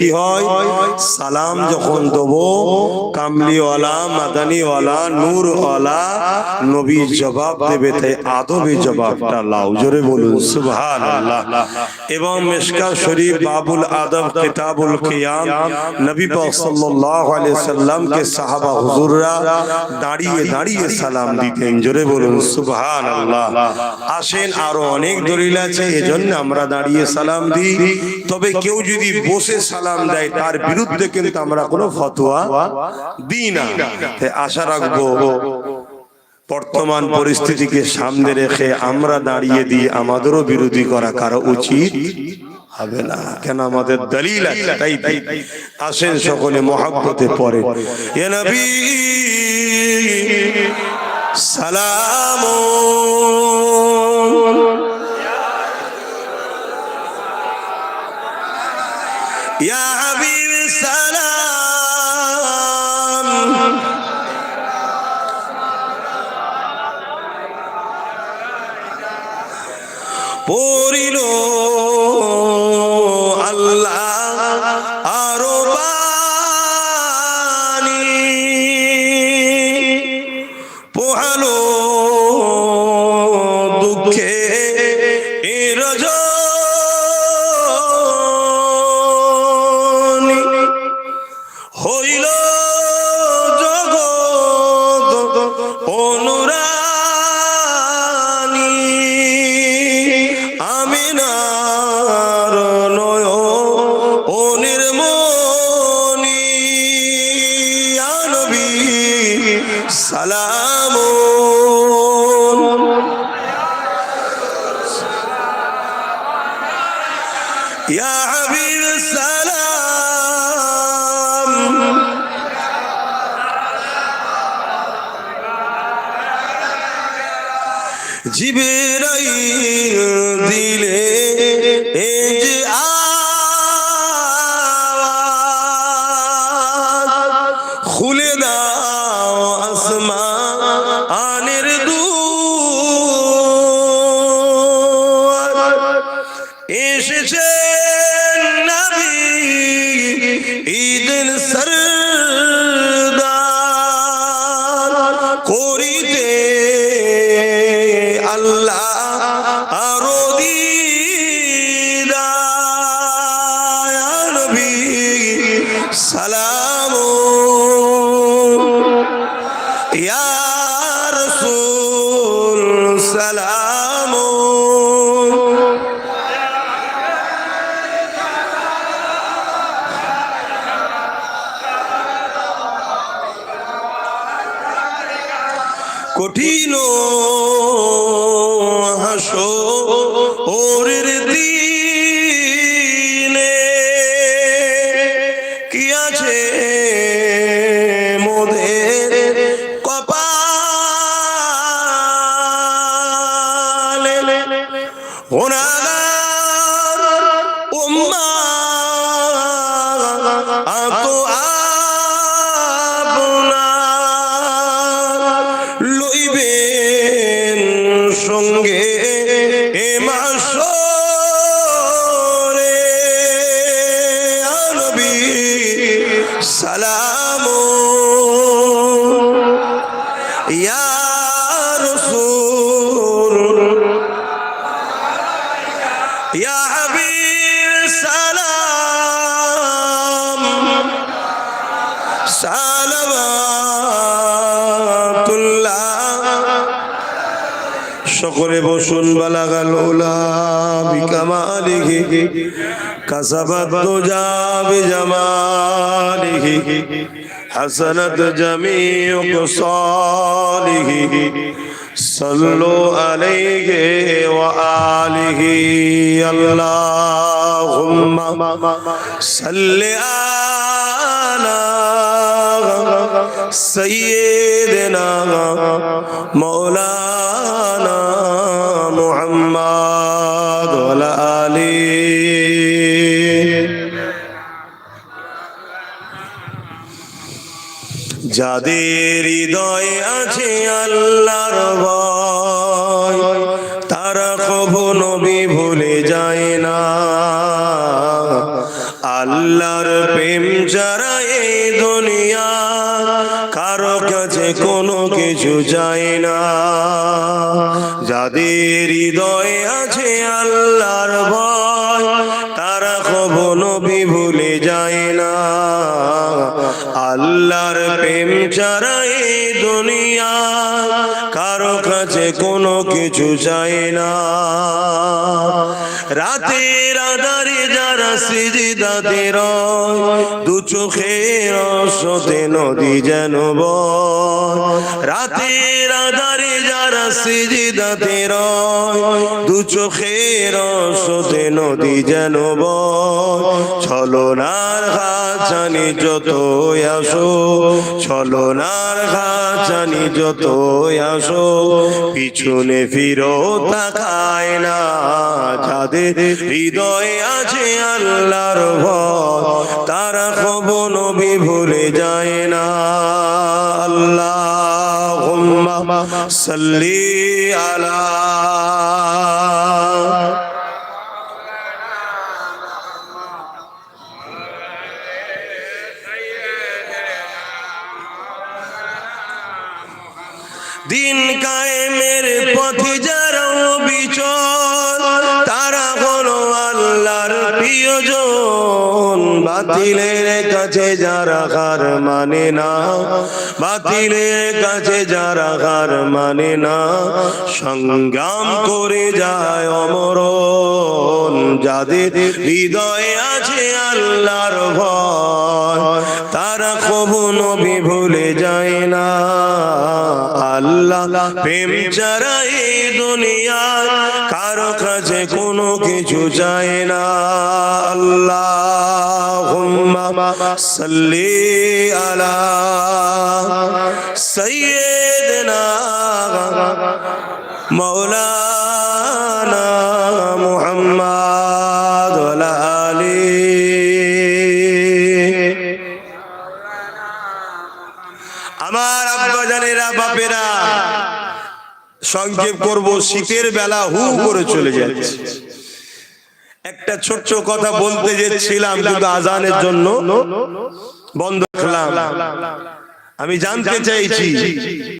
কি হয়? সালাম যখন দেবো, কামলিওয়ালা, মাদানিওয়ালা, নূরওয়ালা নবী জবাব দেবে তাই আদবে জবাবটা লাও, জোরে বলুন সুবহান এবং মেশকা শরীফ, বাবুল আদব, কিতাবুল কিয়াম, নবী পাক সাল্লাল্লাহু আলাইহি সাল্লাম কে সাহাবা হুজুররা দাঁড়িয়ে দাঁড়িয়ে সালাম দিতেন, জোরে বলুন সুবহান আসেন, আরও অনেক দলিল আছে, এজন্য আমরা দাঁড়িয়ে সালাম দিই। তবে কেউ যদি বসে সালাম দেয় তার বিরুদ্ধে কিন্তু আমরা কোনো ফতোয়া দিই না। আশা রাখব বর্তমান পরিস্থিতিকে সামনে রেখে আমরা দাঁড়িয়ে দিয়ে আমাদেরও বিরোধী করা কারও উচিত হবে না। কেন আমাদের দলিল আছে? তাই তাই আসেন সকলে মহাব্বতে পড়ে। এ নবী সালাম। ইয়া হাবিব সালাম পড়িল আল্লাহ আরও বাণী। পোহালো দুঃখে রজনী ইয়া হাবিব সালাম জিবরাইল দিলে এই রাসূল সালাম। কঠিন হাসো ইয়া রাসূল ইয়া হাবিব সালাম সালামাতুল্লাহ। সকলে বসুন বালাগাল উলা বিকামালিহি কাসাবাত দুজা حسنت جميع صالحه صلوا عليه وآله اللهم صل على سيدنا مولانا যাদের হৃদয়ে আছে আল্লাহর ভয়, তারা কখনো নবী ভুলে যায় না। আল্লাহ আল্লাহর প্রেম যারা এই দুনিয়া কারও কাছে কোনো কিছু যায় না। যাদের হৃদয়ে আছে আল্লাহর ভয়, তারা কখনো ভুলে যায় না। আল্লাহর এই দুনিয়া কারও কাছে কোনো কিছু চাই না। রাতের আধারে যারা সিজিদাতে রয় দু চোখের সতে নদী যেন রাতের আধারে যারা সিজিদাতে রয় দু চোখের সতে নদী যেন ছলনার ঘাচানি যত আসো, ছলনার ঘাচানি যত আসো, পিছনে ফিরো তাকায় না যাদের হৃদয়ে আছে আল্লাহর ভয় তারা কবন ভুলে যায় না। আল্লাহ সাল্লি আলা প্রিয়জন বাতিলের কাছে যারা হার মানে না, বাতিলের কাছে যারা হার মানে না, সংগ্রাম করে যায় অমর যাদের হৃদয়ে আছে আল্লাহর ভয়। তারা কখনো ভুলে যায় না। আল্লাহ প্রেম ছাড়া এই দুনিয়া কারও কাছে কোনো কিছু চায় না। আল্লাহ সাল্লি আলা সৈয়দনা মৌলানা সংক্ষেপ করব, শীতের বেলা হু করে চলে যাচ্ছে। একটা ছোট্ট কথা বলতে যেছিলাম কিন্তু আজানের জন্য। বন্ধ করলাম। আমি জানতে চাইছি